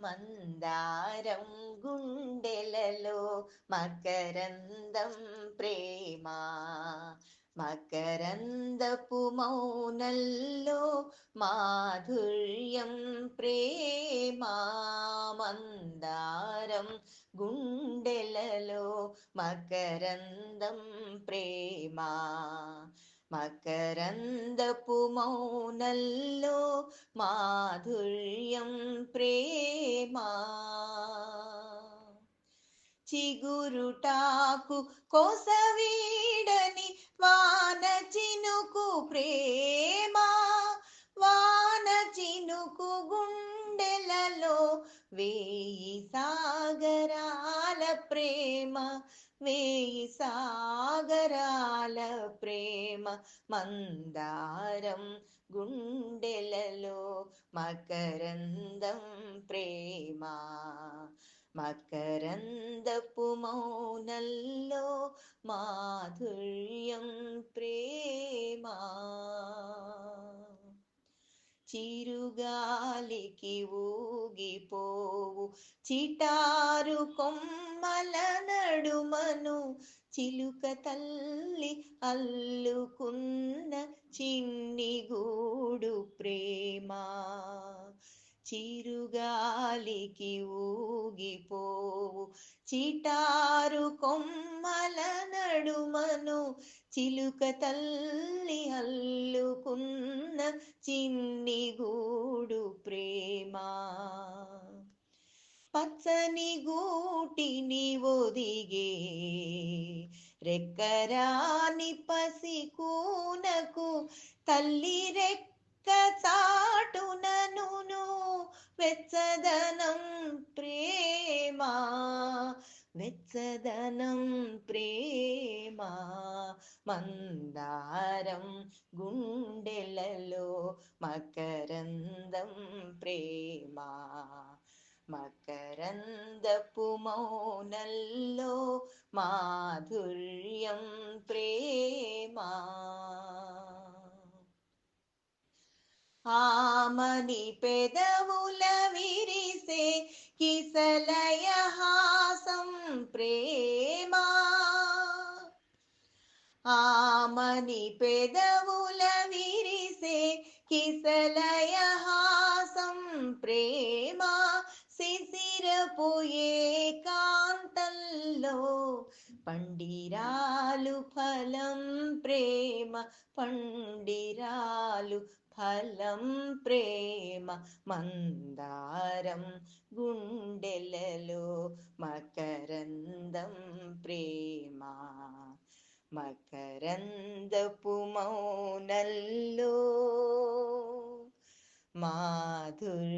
మందారం గుండెలలో మకరందం ప్రేమ. మకరందపు మౌనల్లో మాధుర్యం ప్రేమ. మందారం గుండెలలో మకరందం ప్రేమ. మకరందపు మౌనల్లో మాధుర్యం ప్రేమా. చిగురుటాకు కోసవీడని వాన చినుకు ప్రేమా. వాన చినుకు గుండెలలో వేయి సాగరా. ప్రేమ వేయి సాగరాల ప్రేమ మందారం గుండెలలో మకరందం ప్రేమ మకరందపు మౌనల్లో మాధుర్యం ప్రేమ గాలికి ఊగిపోవు. చిటారు కొమ్మల నడుమను చిలుక తల్లి అల్లుకున్న చిన్ని గూడు ప్రేమ. చిరుగాలికి ఊగిపోవు. చిటారు కొమ్మల నడుమను చిలుక తల్లి అల్లుకున్న చిన్ని గూ పచ్చని గూటిని ఒదిగే రెక్కరాని పసికూనకు తల్లి రెక్క చాటునను వెచ్చదనం ప్రేమా వెచ్చదనం ప్రేమా. మందారం గుండెలలో మకరందం ప్రేమా. మకరందపు మౌనల్లో మాధుర్యం ప్రేమా. ఆమని పెదవుల విరిసే కిసలయ హాసం ప్రేమా. ఆమని పెదవుల విరిసే కిసలయ ఏకాంతంలో పండిరాలు ఫలం ప్రేమ పండిరాలు ఫలం ప్రేమ. మందారం గుండెలలో మకరందం ప్రేమ. మకరందపు మౌనల్లో మాధుర్